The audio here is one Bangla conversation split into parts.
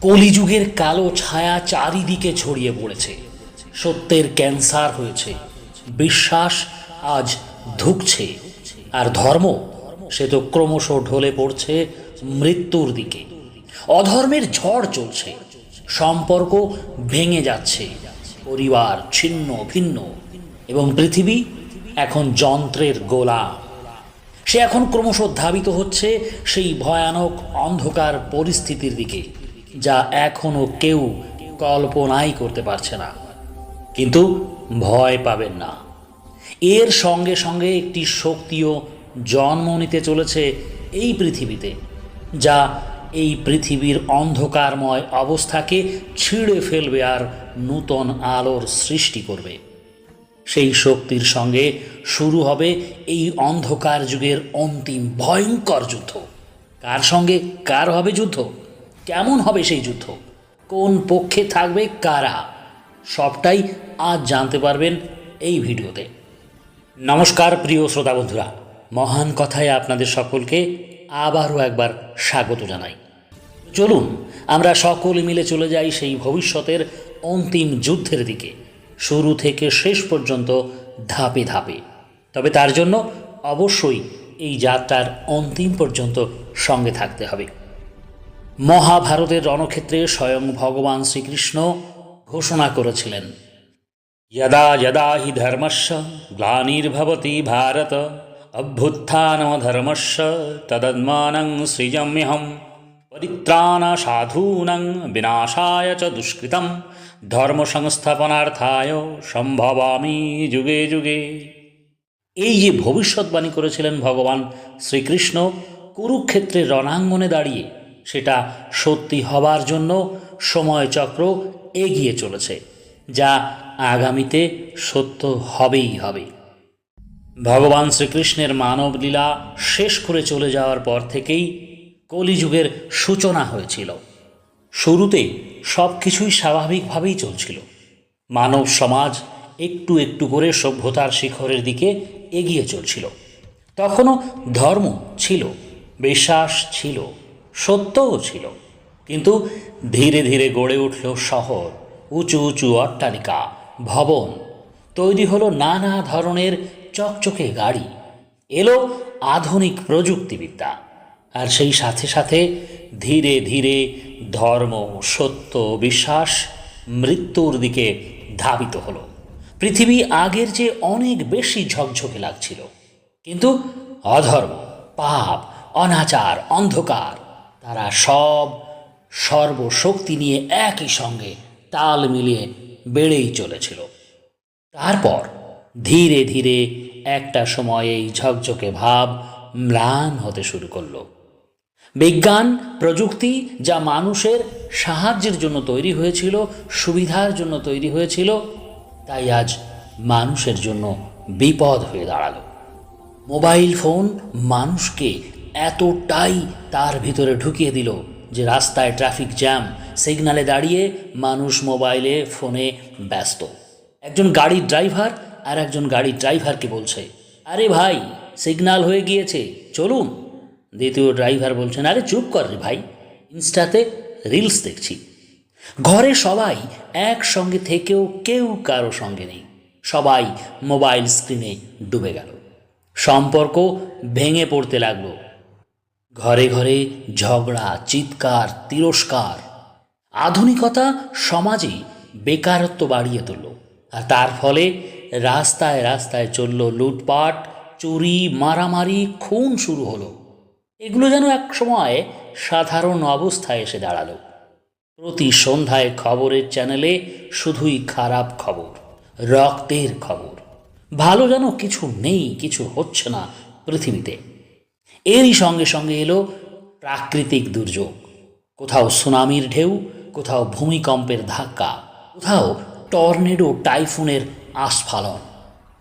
কলিযুগের কালো ছায়া চারিদিকে ছড়িয়ে পড়েছে। সত্যের ক্যান্সার হয়েছে। বিশ্বাস আজ ধুকছে। আর ধর্ম, সে তো ক্রমশ ঢলে পড়ছে মৃত্যুর দিকে। অধর্মের ঝড় চলছে। সম্পর্ক ভেঙে যাচ্ছে। পরিবার ছিন্ন, ভিন্ন। এবং পৃথিবী এখন যন্ত্রের গোলা। সে এখন ক্রমশ ধাবিত হচ্ছে সেই ভয়ানক অন্ধকার পরিস্থিতির দিকে। যা এখনও কেউ কল্পনাই করতে পারছে না। কিন্তু ভয় পাবেন না। এর সঙ্গে সঙ্গে একটি শক্তিও জন্ম নিতে চলেছে এই পৃথিবীতে, যা এই পৃথিবীর অন্ধকারময় অবস্থাকে ছিঁড়ে ফেলবে আর নূতন আলোর সৃষ্টি করবে। সেই শক্তির সঙ্গে শুরু হবে এই অন্ধকার যুগের অন্তিম ভয়ঙ্কর যুদ্ধ। কার সঙ্গে কার হবে যুদ্ধ? কেমন হবে সেই যুদ্ধ? কোন পক্ষে থাকবে, কারা? সবটাই আজ জানতে পারবেন এই ভিডিওতে। নমস্কার, প্রিয় শ্রোতা বন্ধুরা। মহান কথায় আপনাদের সকলকে আবারও একবার স্বাগত জানাই। চলুন, আমরা সকলে মিলে চলে যাই সেই ভবিষ্যতের অন্তিম যুদ্ধের দিকে। শুরু থেকে শেষ পর্যন্ত ধাপে ধাপে। তবে তার জন্য অবশ্যই এই যাত্রার অন্তিম পর্যন্ত সঙ্গে থাকতে হবে। মহাভারতের রণক্ষেত্রে স্বয়ং ভগবান শ্রীকৃষ্ণ ঘোষণা করেছিলেন। যদা যদা হি ধর্মস্য গ্লানির্ভবতি ভারত অভ্যুত্থান ধর্মস্য তদন্মানং সৃজম্যহম পরিত্রাণ সাধূনং বিনাশায় চ দুষ্কৃতম ধর্ম সংস্থাপনার্থায় সম্ভবামি যুগে যুগে। এই যে ভবিষ্যৎবাণী করেছিলেন ভগবান শ্রীকৃষ্ণ কুরুক্ষেত্রে রণাঙ্গনে দাঁড়িয়ে সেটা সত্যি হবার জন্য সময়চক্র এগিয়ে চলেছে, যা আগামীতে সত্য হবেই হবে। ভগবান শ্রীকৃষ্ণের মানব লীলা শেষ করে চলে যাওয়ার পর থেকেই কলিযুগের সূচনা হয়েছিল। শুরুতে সব কিছুই স্বাভাবিকভাবেই চলছিল। মানব সমাজ একটু একটু করে সভ্যতার শিখরের দিকে এগিয়ে চলছিল। তখনও ধর্ম ছিল, বিশ্বাস ছিল। সত্যও ছিল। কিন্তু ধীরে ধীরে গড়ে উঠল শহর, উঁচু উঁচু অট্টালিকা, ভবন। তৈরি হলো নানা ধরনের চকচকে গাড়ি। এলো আধুনিক প্রযুক্তিবিদ্যা। আর সেই সাথে সাথে ধীরে ধীরে ধর্ম, সত্য, বিশ্বাস মৃত্যুর দিকে ধাবিত হলো। পৃথিবী আগের চেয়ে অনেক বেশি ঝকঝকে লাগছিল। কিন্তু অধর্ম, পাপ, অনাচার, অন্ধকার তারা সব সর্বশক্তি নিয়ে একই সঙ্গে তাল মিলিয়ে বেড়েই চলেছিল। তারপর ধীরে ধীরে একটা সময় এই ঝকঝকে ভাব ম্লান হতে শুরু করল। বিজ্ঞান, প্রযুক্তি যা মানুষের সাহায্যের জন্য তৈরি হয়েছিল, সুবিধার জন্য তৈরি হয়েছিল, তাই আজ মানুষের জন্য বিপদ হয়ে দাঁড়াল। মোবাইল ফোন মানুষকে এতটাই তার ভিতরে ঢুকিয়ে দিল যে রাস্তায় ট্রাফিক জ্যাম, সিগনালে দাঁড়িয়ে মানুষ মোবাইলে, ফোনে ব্যস্ত। একজন গাড়ির ড্রাইভার আর একজন গাড়ির ড্রাইভারকে বলছে, আরে ভাই সিগন্যাল হয়ে গিয়েছে, চলুন। দ্বিতীয় ড্রাইভার বলছেন, আরে চুপ কর রে ভাই, ইনস্টাতে রিলস দেখছি। ঘরে সবাই একসঙ্গে থেকেও কেউ কারও সঙ্গে নেই। সবাই মোবাইল স্ক্রিনে ডুবে গেল। সম্পর্ক ভেঙে পড়তে লাগল। ঘরে ঘরে ঝগড়া, চিৎকার, তিরস্কার। আধুনিকতা সমাজে বেকারত্ব বাড়িয়ে তুলল আর তার ফলে রাস্তায় রাস্তায় চলল লুটপাট, চুরি, মারামারি, খুন শুরু হলো। এগুলো যেন এক সময় সাধারণ অবস্থায় এসে দাঁড়াল। প্রতি সন্ধ্যায় খবরের চ্যানেলে শুধুই খারাপ খবর, রক্তের খবর। ভালো যেন কিছু নেই, কিছু হচ্ছে না পৃথিবীতে। এরই সঙ্গে সঙ্গে এলো প্রাকৃতিক দুর্যোগ। কোথাও সুনামির ঢেউ, কোথাও ভূমিকম্পের ধাক্কা, কোথাও টর্নেডো টাইফুনের আস্ফালন।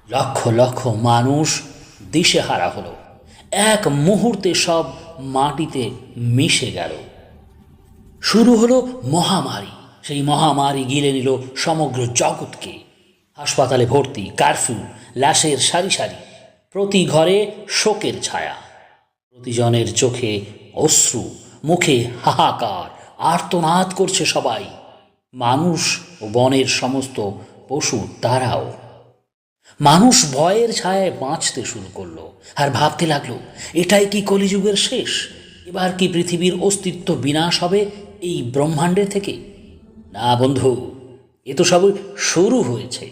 লক্ষ লক্ষ মানুষ দিশেহারা হলো। এক মুহূর্তে সব মাটিতে মিশে গেল। শুরু হলো মহামারী। সেই মহামারী গিলে নিল সমগ্র জগৎকে। হাসপাতালে ভর্তি, কারফিউ লাশের সারি সারি, প্রতি ঘরে শোকের ছায়া। প্রতিজনের চোখে অশ্রু, মুখে হাহাকার, আর্তনাদ করছে সবাই। মানুষ ও বনের সমস্ত পশু তারাও। মানুষ ভয়ের ছায়ায় বাঁচতে শুরু করল আর ভাবতে লাগল, এটাই কি কলিযুগের শেষ? এবার কি পৃথিবীর অস্তিত্ব বিনাশ হবে এই ব্রহ্মাণ্ডের থেকে? না বন্ধু, এ তো সব শুরু হয়েছে।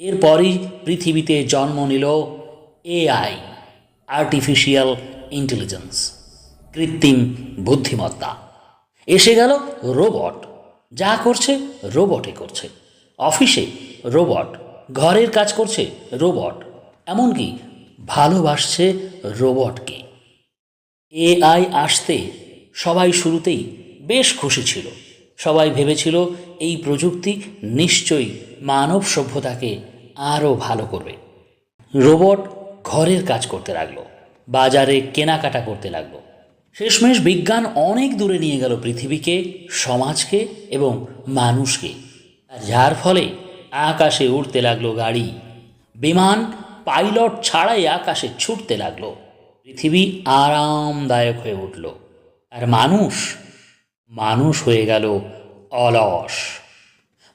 এরপরই পৃথিবীতে জন্ম নিল এআই আর্টিফিশিয়াল ইন্টেলিজেন্স কৃত্রিম বুদ্ধিমত্তা। এসে গেল রোবট যা করছে রোবটে করছে। অফিসে রোবট ঘরের কাজ করছে রোবট এমনকি ভালোবাসছে রোবটকে এআই আসতে সবাই শুরুতেই বেশ খুশি ছিল। সবাই ভেবেছিল এই প্রযুক্তি নিশ্চয়ই মানব সভ্যতাকে আরও ভালো করবে। রোবট ঘরের কাজ করতে লাগল। বাজারে কেনাকাটা করতে লাগল। শেষমেশ বিজ্ঞান অনেক দূরে নিয়ে গেল পৃথিবীকে, সমাজকে এবং মানুষকে। আর যার ফলে আকাশে উড়তে লাগল গাড়ি। বিমান, পাইলট ছাড়াই আকাশে ছুটতে লাগল। পৃথিবী আরামদায়ক হয়ে উঠল। আর মানুষ মানুষ হয়ে গেল অলস।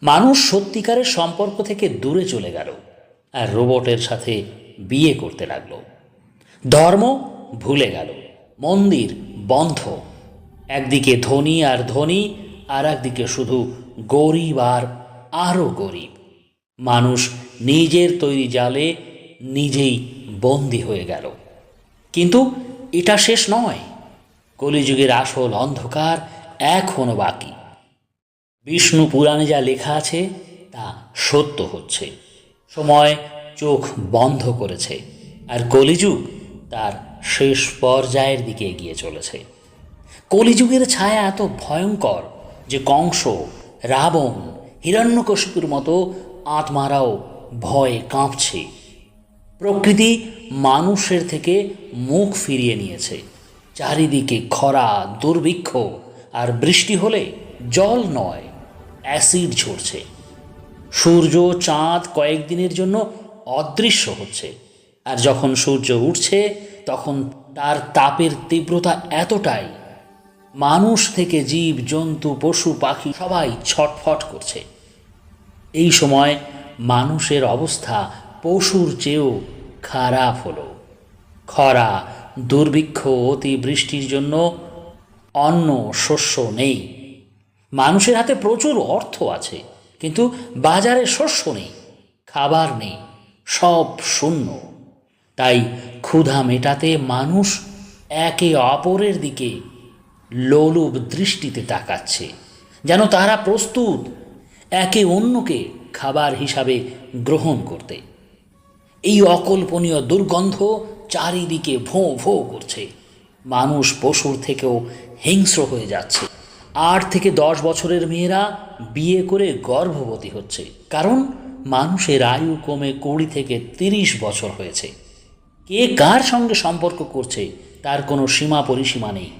মানুষ সত্যিকারের সম্পর্ক থেকে দূরে চলে গেল। আর রোবটের সাথে বিয়ে করতে লাগল। ধর্ম ভুলে গেল, মন্দির বন্ধ। একদিকে ধনী আর ধনী, আর একদিকে শুধু গরিব আর আরও গরিব। মানুষ নিজের তৈরি জালে নিজেই বন্দি হয়ে গেল। কিন্তু এটা শেষ নয়, কলিযুগের আসল অন্ধকার এখনও বাকি। বিষ্ণু পুরাণে যা লেখা আছে, তা সত্য হচ্ছে। সময় চোখ বন্ধ করেছে, আর কলিযুগ তার শেষ পর্যায়ের দিকে এগিয়ে চলেছে। কলিযুগের ছায়া এত ভয়ঙ্কর যে কংস, রাবণ, হিরণ্যকশিপুর মতো আত্মারাও ভয়ে কাঁপছে। প্রকৃতি মানুষের থেকে মুখ ফিরিয়ে নিয়েছে। চারিদিকে খরা, দুর্ভিক্ষ আর বৃষ্টি হলে জল নয়, অ্যাসিড ঝরছে। সূর্য চাঁদ কয়েকদিনের জন্য অদৃশ্য হচ্ছে। আর যখন সূর্য উঠছে, তখন তার তাপের তীব্রতা এতটাই, মানুষ থেকে জীব, জন্তু, পশু, পাখি সবাই ছটফট করছে। এই সময় মানুষের অবস্থা পশুর চেয়েও খারাপ হলো। খরা, দুর্ভিক্ষ, অতিবৃষ্টির জন্য অন্ন শস্য নেই। মানুষের হাতে প্রচুর অর্থ আছে, কিন্তু বাজারে শস্য নেই, খাবার নেই, সব শূন্য। তাই ক্ষুধা মেটাতে মানুষ একে অপরের দিকে লোলুপ দৃষ্টিতে তাকাচ্ছে, যেন তারা প্রস্তুত একে অন্যকে খাবার হিসাবে গ্রহণ করতে। এই অকল্পনীয় দুর্গন্ধ চারিদিকে ভোঁ ভোঁ করছে। মানুষ পশুর থেকেও হিংস্র হয়ে যাচ্ছে। আট থেকে দশ বছরের মেয়েরা বিয়ে করে গর্ভবতী হচ্ছে, কারণ মানুষের আয়ু কমে কুড়ি থেকে তিরিশ বছর হয়েছে। কে কার সঙ্গে সম্পর্ক করছে, তার কোনো সীমা পরিসীমা নেই।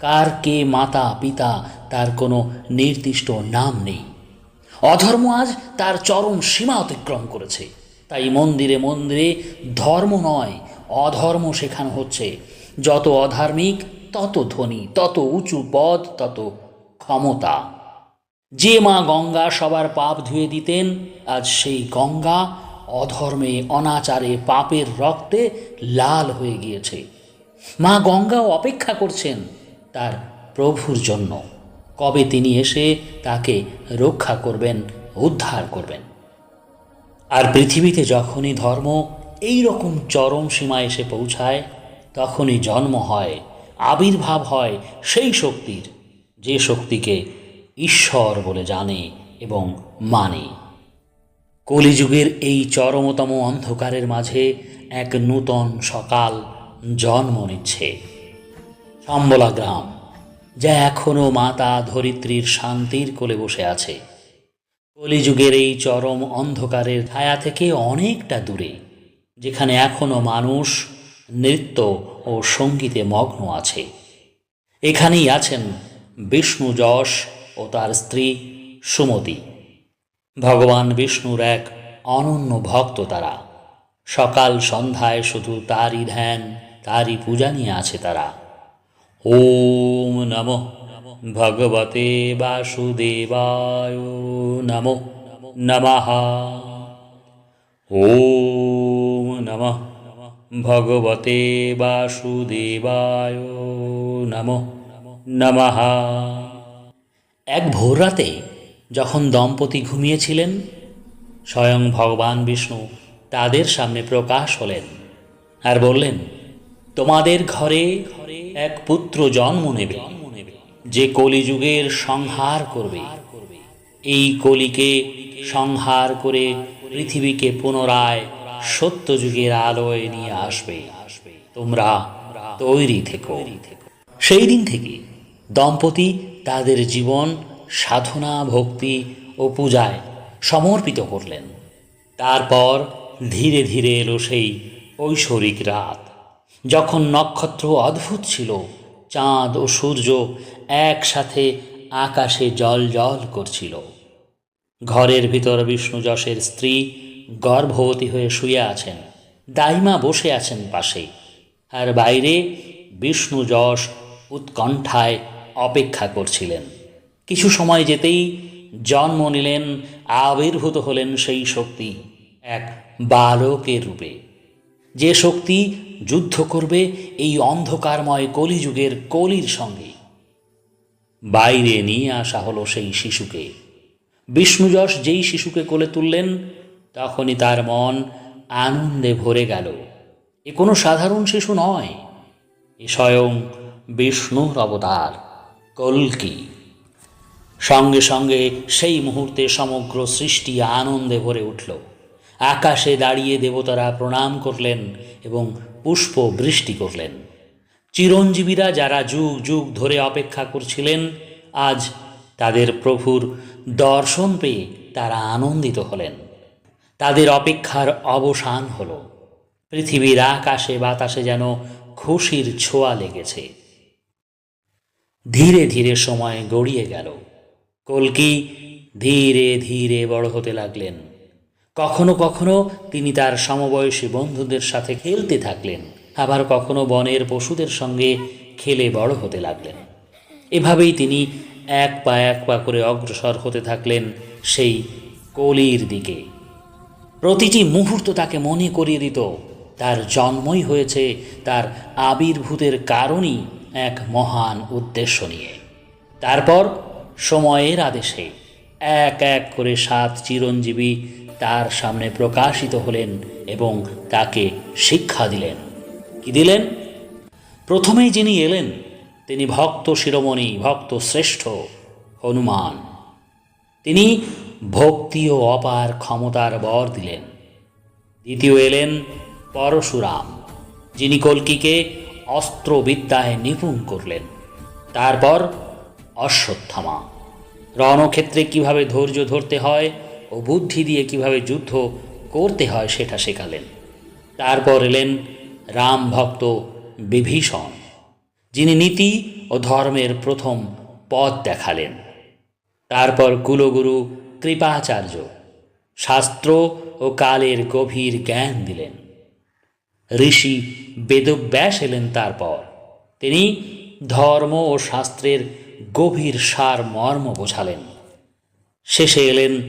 কার কে মাতা, পিতা, তার কোনো নির্দিষ্ট নাম নেই। অধর্ম আজ তার চরম সীমা অতিক্রম করেছে। তাই মন্দিরে মন্দিরে ধর্ম নয়, অধর্ম শেখানো হচ্ছে। যত অধার্মিক, তত ধনী, তত উঁচু পদ, তত ক্ষমতা। যে মা গঙ্গা সবার পাপ ধুয়ে দিতেন, আজ সেই গঙ্গা অধর্মে, অনাচারে, পাপের রক্তে লাল হয়ে গিয়েছে। মা গঙ্গাও অপেক্ষা করছেন তার প্রভুর জন্য। কবে তিনি এসে তাকে রক্ষা করবেন, উদ্ধার করবেন। আর পৃথিবীতে যখনই ধর্ম এই রকম চরম সীমা এসে পৌঁছায়, তখনই জন্ম হয়, আবির্ভাব হয় সেই শক্তির, যে শক্তিকে ঈশ্বর বলে জানে এবং মানে। কলিযুগের এই চরমতম অন্ধকারের মাঝে এক নূতন সকাল জন্ম নিচ্ছে। সম্বলা গ্রাম, যা এখনও মাতা ধরিত্রীর শান্তির কোলে বসে আছে। কলিযুগের এই চরম অন্ধকারের ছায়া থেকে অনেকটা দূরে, যেখানে এখনও মানুষ নৃত্য ও সঙ্গীতে মগ্ন আছে। এখানেই আছেন বিষ্ণু যশ ও তার স্ত্রী সুমতি। ভগবান বিষ্ণুর এক অনন্য ভক্ত তারা। সকাল সন্ধ্যায় শুধু তারই ধ্যান, তারই পূজা নিয়ে আছে তারা। ওম নম, ভগবতে বাসুদেবায় নমো, নমঃ। ওম নমঃ, ভগবতে বাসুদেবায় নমো, নমঃ। এক ভোররাতে যখন দম্পতি ঘুমিয়েছিলেন, স্বয়ং ভগবান বিষ্ণু তাদের সামনে প্রকাশ হলেন আর বললেন, তোমাদের ঘরে ঘরে এক পুত্র জন্ম নেবে, যে কলিযুগের সংহার করবে। এই কলিকে সংহার করে পৃথিবীকে পুনরায় সত্যযুগের আলোয় নিয়ে আসবে। তোমরা তৈরি থেকো। সেই দিন থেকে দম্পতি তাদের জীবন সাধনা, ভক্তি ও পূজায় সমর্পিত করলেন। তারপর ধীরে ধীরে এলো সেই ঐশ্বরিক রাত। যখন নক্ষত্র অদ্ভুত ছিল, চাঁদ ও সূর্য একসাথে আকাশে জল জল করছিল। ঘরের ভিতর বিষ্ণু যশের স্ত্রী গর্ভবতী হয়ে শুয়ে আছেন, দাইমা বসে আছেন পাশে। আর বাইরে বিষ্ণু যশ উৎকণ্ঠায় অপেক্ষা করছিলেন। কিছু সময় যেতেই জন্ম নিলেন, আবির্ভূত হলেন সেই শক্তি এক বালকের রূপে। যে শক্তি যুদ্ধ করবে এই অন্ধকারময় কলিযুগের কলির সঙ্গে। বাইরে নিয়ে আসা হলো সেই শিশুকে। বিষ্ণুযশ যেই শিশুকে কোলে তুললেন, তখনই তার মন আনন্দে ভরে গেল। এ কোনো সাধারণ শিশু নয়, এ স্বয়ং বিষ্ণুর অবতার, কল্কি। সঙ্গে সঙ্গে সেই মুহূর্তে সমগ্র সৃষ্টি আনন্দে ভরে উঠল। আকাশে দাঁড়িয়ে দেবতারা প্রণাম করলেন এবং পুষ্প বৃষ্টি করলেন। চিরঞ্জীবীরা যারা যুগ যুগ ধরে অপেক্ষা করছিলেন, আজ তাদের প্রভুর দর্শন পেয়ে তারা আনন্দিত হলেন। তাদের অপেক্ষার অবসান হল। পৃথিবীর আকাশে বাতাসে যেন খুশির ছোঁয়া লেগেছে। ধীরে ধীরে সময় গড়িয়ে গেল। কল্কি ধীরে ধীরে বড় হতে লাগলেন। কখনো কখনো তিনি তার সমবয়সী বন্ধুদের সাথে খেলতে থাকলেন, আবার কখনো বনের পশুদের সঙ্গে খেলে বড় হতে লাগলেন। এভাবেই তিনি এক পা এক পা করে অগ্রসর হতে থাকলেন সেই কলির দিকে। প্রতিটি মুহূর্ত তাকে মনে করিয়ে দিত, তার জন্মই হয়েছে, তার আবির্ভূতের কারণই এক মহান উদ্দেশ্য নিয়ে। তারপর সময়ের আদেশে এক এক করে সাত চিরঞ্জীবী তার সামনে প্রকাশিত হলেন এবং তাকে শিক্ষা দিলেন। কি দিলেন? প্রথমেই যিনি এলেন, তিনি ভক্ত শিরোমণি, ভক্ত শ্রেষ্ঠ হনুমান। তিনি ভক্তি ও অপার ক্ষমতার বর দিলেন। দ্বিতীয় এলেন পরশুরাম, যিনি কল্কিকে অস্ত্রবিদ্যায় নিপুণ করলেন। তারপর অশ্বত্থামা। রণক্ষেত্রে কীভাবে ধৈর্য ধরতে হয় ও বুদ্ধি দিয়ে কীভাবে যুদ্ধ করতে হয় সেটা শেখালেন। তারপর এলেন রাম ভক্ত বিভীষণ, যিনি নীতি ও ধর্মের প্রথম পথ দেখালেন। তারপর কুলগুরু কৃপাচার্য শাস্ত্র ও কালের গভীর জ্ঞান দিলেন। ঋষি বেদব্যাস এলেন তারপর। তিনি ধর্ম ও শাস্ত্রের গভীর সার মর্ম বোঝালেন। শেষে এলেন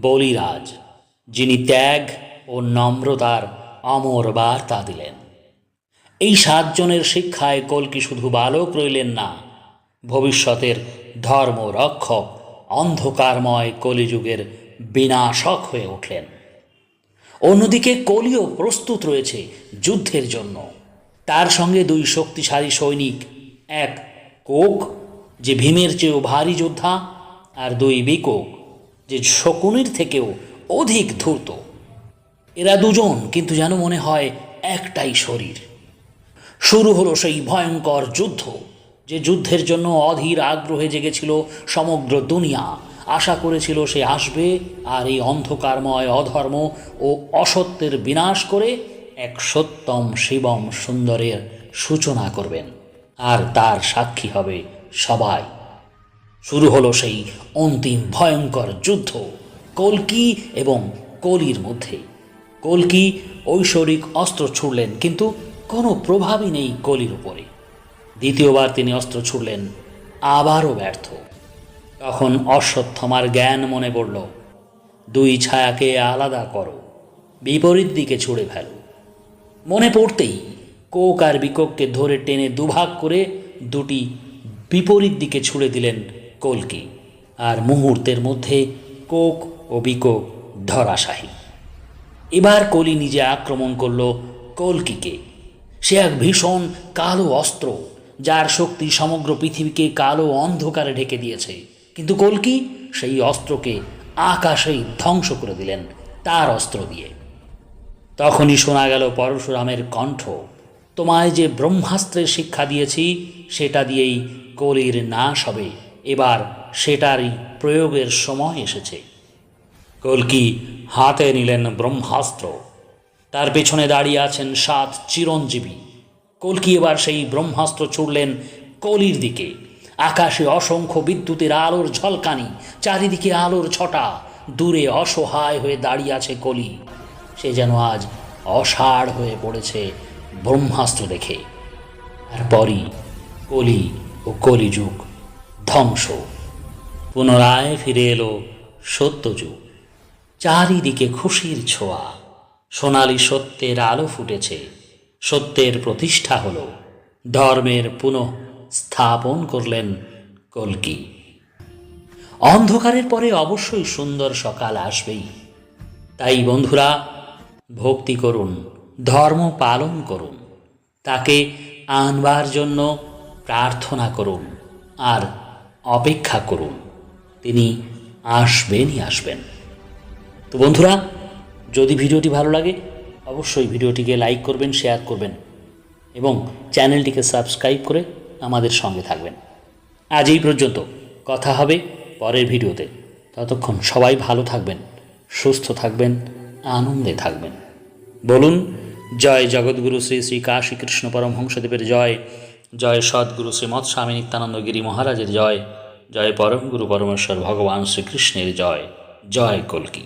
বলিরাজ, যিনি ত্যাগ ও নম্রতার অমর বার্তা দিলেন। এই সাতজনের শিক্ষায় কলকি শুধু বালক রইলেন না, ভবিষ্যতের ধর্ম রক্ষক অন্ধকারময় কলিযুগের বিনাশক হয়ে উঠলেন। অন্যদিকে কলিও প্রস্তুত রয়েছে যুদ্ধের জন্য। তার সঙ্গে দুই শক্তিশালী সৈনিক, এক কোক যে ভীমের চেয়েও ভারী যোদ্ধা আর দুই বিকোক, যে শকুনির থেকেও অধিক ধূর্ত। এরা দুজন কিন্তু যেন মনে হয় একটাই শরীর। শুরু হলো সেই ভয়ঙ্কর যুদ্ধ, যে যুদ্ধের জন্য অধীর আগ্রহে জেগেছিল সমগ্র দুনিয়া। আশা করেছিল সে আসবে আর এই অন্ধকারময় অধর্ম ও অসত্যের বিনাশ করে এক সত্যম শিবম সুন্দরের সূচনা করবেন। আর তার সাক্ষী হবে সবাই। শুরু হলো সেই অন্তিম ভয়ঙ্কর যুদ্ধ কলকি এবং কলির মধ্যে। কলকি ঐশ্বরিক অস্ত্র ছুড়লেন, কিন্তু কোনো প্রভাবই নেই কলির উপরে। দ্বিতীয়বার তিনি অস্ত্র ছুড়লেন, আবারও ব্যর্থ। তখন অশ্বত্থমার জ্ঞান মনে পড়ল, দুই ছায়াকে আলাদা করো, বিপরীত দিকে ছুড়ে ফেলো। মনে পড়তেই কোক আর বিকোককে ধরে টেনে দুভাগ করে দুটি বিপরীত দিকে ছুড়ে দিলেন কলকি আর মুহূর্তের মধ্যে কোক ও বিকোক ধরাশাহী এবার কলি নিজে আক্রমণ করল কলকিকে। সে এক ভীষণ কালো অস্ত্র যার শক্তি সমগ্র পৃথিবীকে কালো অন্ধকারে ঢেকে দিয়েছে। কিন্তু কলকি সেই অস্ত্রকে আকাশেই ধ্বংস করে দিলেন তার অস্ত্র দিয়ে। তখনই শোনা গেল পরশুরামের কণ্ঠ, তোমায় যে ব্রহ্মাস্ত্রের শিক্ষা দিয়েছি, সেটা দিয়েই কলির নাশ হবে। এবার সেটারই প্রয়োগের সময় এসেছে। কলকি হাতে নিলেন ব্রহ্মাস্ত্র। তার পেছনে দাঁড়িয়ে আছেন সাত চিরঞ্জীবী। কলকি এবার সেই ব্রহ্মাস্ত্র ছুড়লেন কলির দিকে। আকাশে অসংখ্য বিদ্যুতের আলোর ঝলকানি, চারিদিকে আলোর ছটা, দূরে অসহায় হয়ে দাঁড়িয়ে আছে কলি। সে যেন আজ অসাড় হয়ে পড়েছে ব্রহ্মাস্ত্র দেখে। তারপরই কলি ও কলিযুগ ধ্বংস। পুনরায় ফিরে এলো সত্যযুগ। চারিদিকে খুশির ছোঁয়া। সোনালি সত্যের আলো ফুটেছে। সত্যের প্রতিষ্ঠা হল। ধর্মের পুনঃ স্থাপন করলেন কলকি। অন্ধকারের পরে অবশ্যই সুন্দর সকাল আসবেই। তাই বন্ধুরা, ভক্তি করুন, ধর্ম পালন করুন। তাকে আনবার জন্য প্রার্থনা করুন আর অপেক্ষা করুন। তিনি আসবেনই আসবেন। তো বন্ধুরা, যদি ভিডিওটি ভালো লাগে, অবশ্যই ভিডিওটিকে লাইক করবেন, শেয়ার করবেন এবং চ্যানেলটিকে সাবস্ক্রাইব করে আমাদের সঙ্গে থাকবেন। আজ এই পর্যন্ত। কথা হবে পরের ভিডিওতে। ততক্ষণ সবাই ভালো থাকবেন, সুস্থ থাকবেন, আনন্দে থাকবেন। বলুন, জয় জগৎগুরু শ্রী শ্রী কাশী কৃষ্ণ পরমহংসদেবের জয়। জয় সদ্গুরু শ্রীমৎ স্বামী নিত্যানন্দ গিরি মহারাজের জয়। জয় পরম গুরু পরমেশ্বর ভগবান শ্রীকৃষ্ণের জয়। জয় কলকি।